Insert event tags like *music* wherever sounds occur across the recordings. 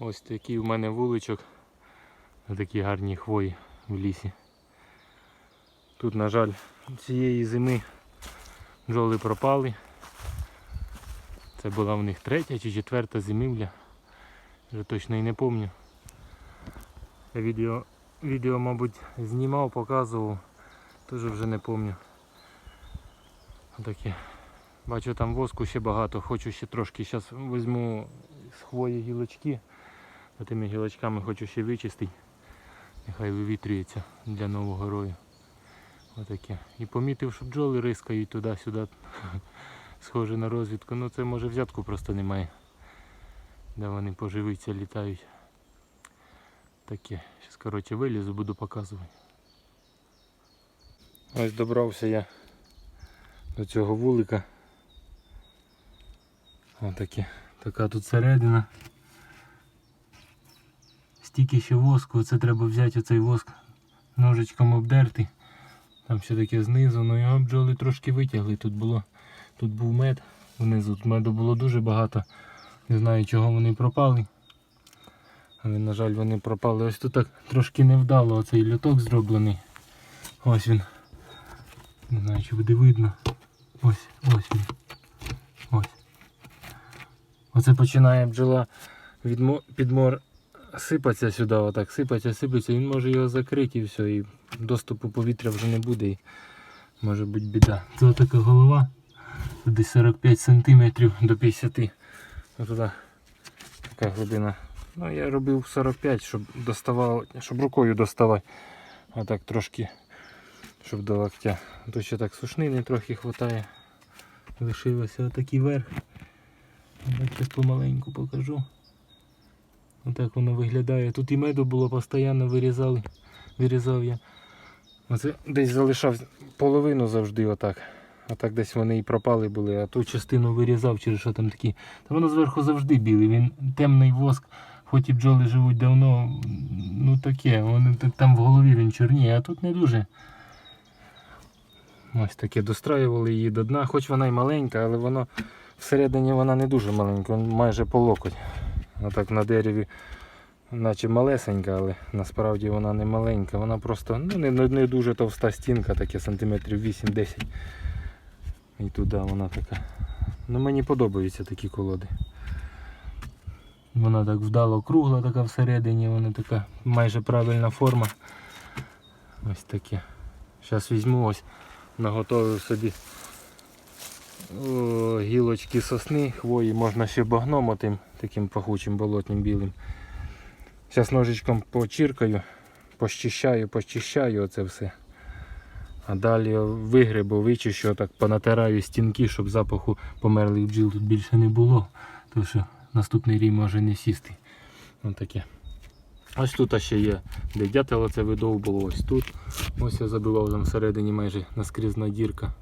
Ось такий у мене вуличок. Такі гарні хвої в лісі. Тут, на жаль, цієї зими бджоли пропали. Це була в них третя чи четверта зимівля. Вже точно і не пам'ятаю. Я відео, відео, мабуть, знімав, показував, теж вже не пам'ятаю. Отаке. Бачу там воску ще багато, хочу ще трошки. Зараз візьму з хвої гілочки. А тими гілочками хочу ще вичистити. Нехай вивітрюється для нового рою. Отаке. І помітив, що бджоли рискають туди-сюди. *laughs* Схоже на розвідку. Ну це може взятку просто немає. Де вони поживиться, літають. Таке. Зараз коротше вилізу, буду показувати. Ось добрався я до цього вулика. Отаке. Така тут середина. Стільки ще воску, це треба взяти оцей воск ножичком обдерти. Там ще таке знизу, ну його бджоли трошки витягли. Тут було, тут був мед внизу, тут меду було дуже багато. Не знаю чого вони пропали. Але на жаль вони пропали. Ось тут так трошки невдало оцей льоток зроблений. Ось він. Не знаю чи буде видно. Ось, ось він. Ось. Оце починає бджола від мо- сипатися сюди, отак сипаться, сипаться, він може його закрити і все, і доступу повітря вже не буде. І може бути біда. Це така голова. Десь 45 см до 50 Ось туди така глибина. Ну я робив 45, щоб доставав, щоб рукою доставати. Отак трошки, щоб до локтя. Тут ще так сушнини трохи вистачає. Лишилося отакий верх. Давайте помаленьку покажу. Отак воно виглядає. Тут і меду було постійно вирізали. Вирізав я. Оце десь залишав половину завжди отак. Отак десь вони і пропали були, а ту частину вирізав через що там такі. Та воно зверху завжди білий. Він темний воск, хоч і бджоли живуть давно, ну таке, вони там в голові він чорніє, а тут не дуже. Ось таке достраювали її до дна, хоч вона й маленька, але воно всередині вона не дуже маленька, майже по локоть. Отак на дереві, наче малесенька, але насправді вона не маленька. Вона просто ну, не, не, дуже товста стінка, таке сантиметрів 8-10. І туди вона така. Ну мені подобаються такі колоди. Вона так вдало кругла така всередині, вона така майже правильна форма. Ось таке. Зараз візьму ось, наготовив собі гілочки сосни, хвої, можна ще багном отим таким пахучим болотним білим. Зараз ножичком почіркаю, пощищаю, почищаю оце все. А далі вигребу, вичищу, так понатираю стінки, щоб запаху померлих бджіл тут більше не було. Тому що наступний рій може не сісти. Ось таке. Ось тут ще є, де дятел це видовбуло, ось тут. Ось я забивав там всередині майже наскрізна дірка.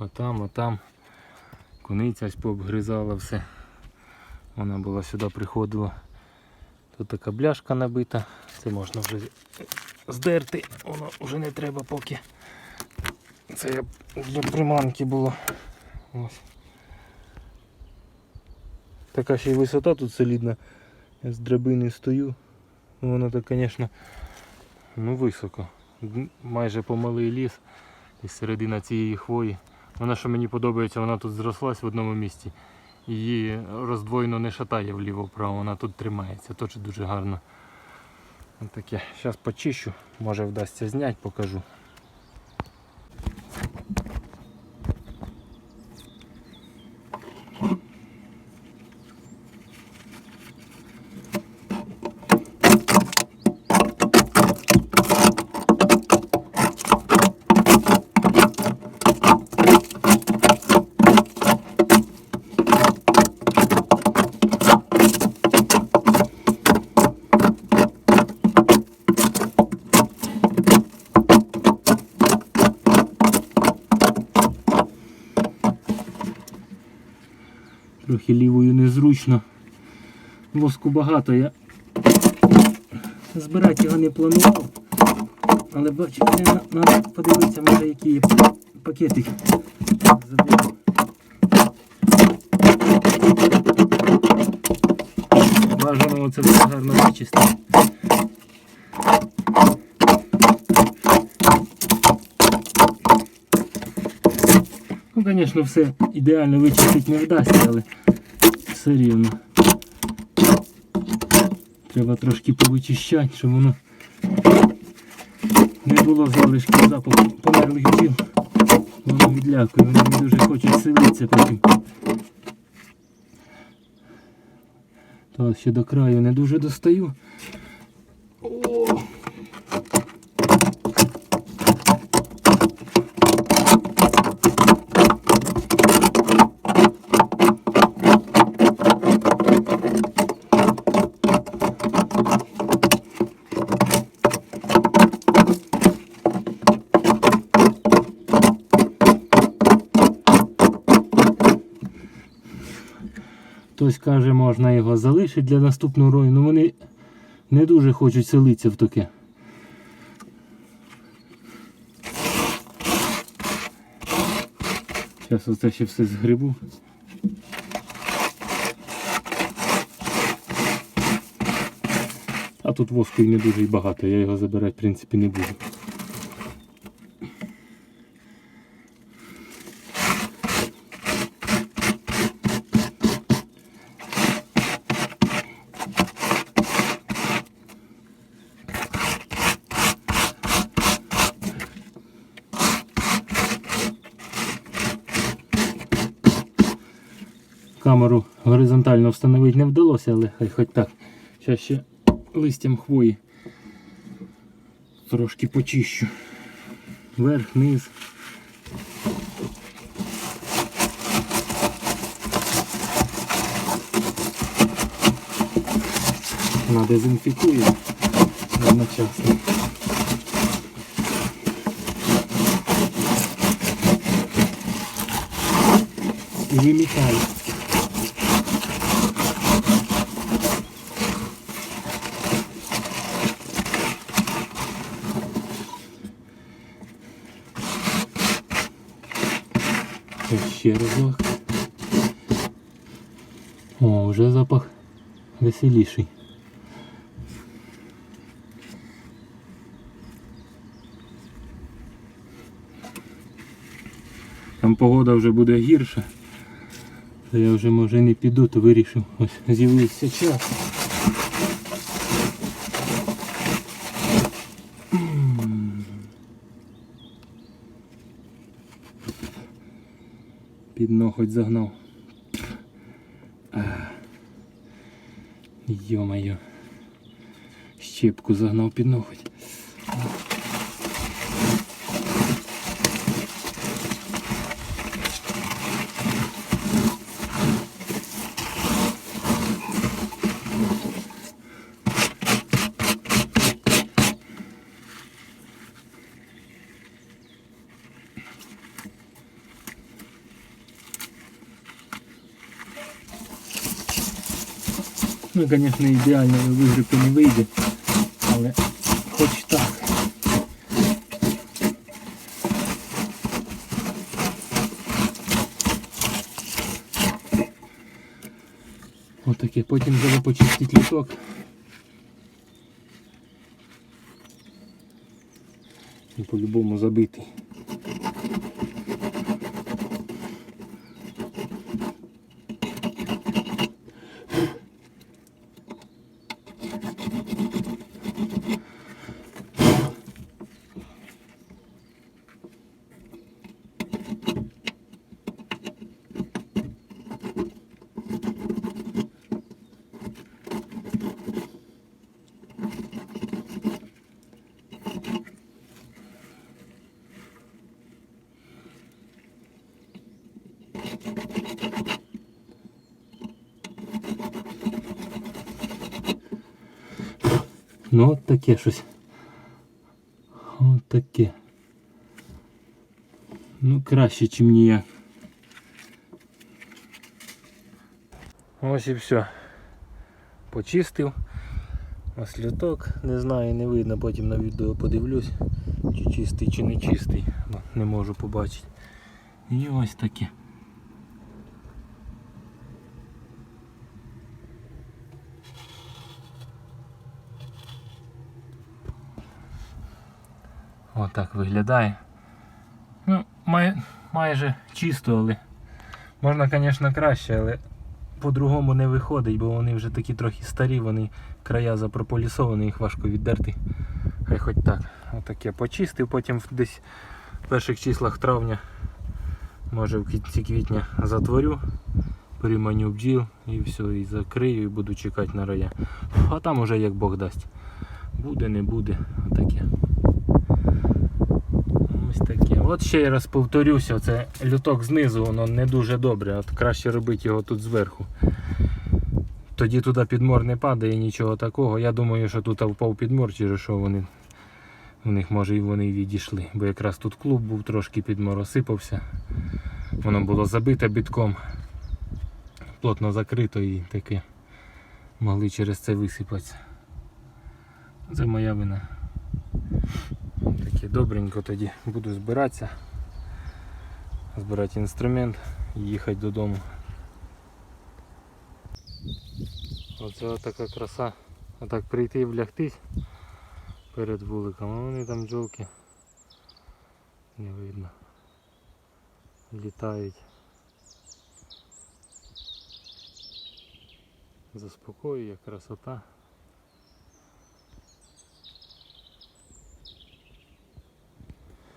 Отам. Отам, отам. Куниця ось пообгризала все. Вона була сюди приходила. Тут така бляшка набита. Це можна вже здерти. Воно вже не треба поки. Це для приманки було. Ось. Така ще й висота тут солідна. Я з драбини стою. Ну, Воно так, звісно, ну високо. Майже помалий ліс. Десь середина цієї хвої. Вона, що мені подобається, вона тут зрослась в одному місці. Її роздвоєно не шатає вліво-вправо, вона тут тримається, теж дуже гарно. Ось таке. Зараз почищу, може вдасться зняти, покажу. Трохи лівою незручно. Воску багато, я збирати його не планував. Але бачу, треба подивитися, може які є пакетик. Заберу. оце все гарно вичистити. Ну, звісно, все ідеально вичистити не вдасться, але все. Треба трошки повичищати, щоб воно не було залишків запаху померлих бджіл. Воно відлякує, вони не дуже хочуть селитися потім. То ще до краю не дуже достаю. О! Хтось каже, можна його залишити для наступного рою, але вони не дуже хочуть селитися в таке. Зараз оце ще все згребу. А тут воску і не дуже і багато, я його забирати в принципі не буду. Камеру горизонтально встановити не вдалося, але хай хоч так. Зараз ще листям хвої трошки почищу. Верх, низ. Вона дезінфікує одночасно. І вимітає. Ще разок. О, вже запах веселіший. Там погода вже буде гірша. Я вже може не піду, то вирішив. Ось з'явився час. Під ноготь загнав. А. Йо-моє. Щепку загнав під ноготь. Ну, звісно, ідеально вигрібти не вийде, але хоч так. Отаке, потім треба почистити літок. По-любому забитий. Ну от таке щось. От таке. Ну краще, ніж ніяк. Ось і все. Почистив. Ось люток. Не знаю, не видно, потім на відео подивлюсь, чи чистий, чи не чистий, не можу побачити. І ось таке. Отак виглядає. Ну, май, майже чисто, але можна, звісно, краще, але по-другому не виходить, бо вони вже такі трохи старі, вони края запрополісовані, їх важко віддерти. Хай хоч так. Отаке почистив, потім десь в перших числах травня, може в кінці квітня затворю, приманю бджіл і все, і закрию, і буду чекати на рая. А там уже як Бог дасть. Буде, не буде, отаке. Ось таке. От ще раз повторюся, це люток знизу, воно не дуже добре, от краще робити його тут зверху. Тоді туди підмор не падає, нічого такого. Я думаю, що тут впав підмор, через що вони у них може і вони відійшли. Бо якраз тут клуб був, трошки підмор осипався. Воно було забите бітком, плотно закрито і таке могли через це висипатися. Це моя вина. Добренько тоді буду збиратися. Збирати інструмент і їхати додому. Оце така краса. Отак прийти і влягтись перед вуликом, а вони там бджолки не видно. Літають. Заспокоює красота.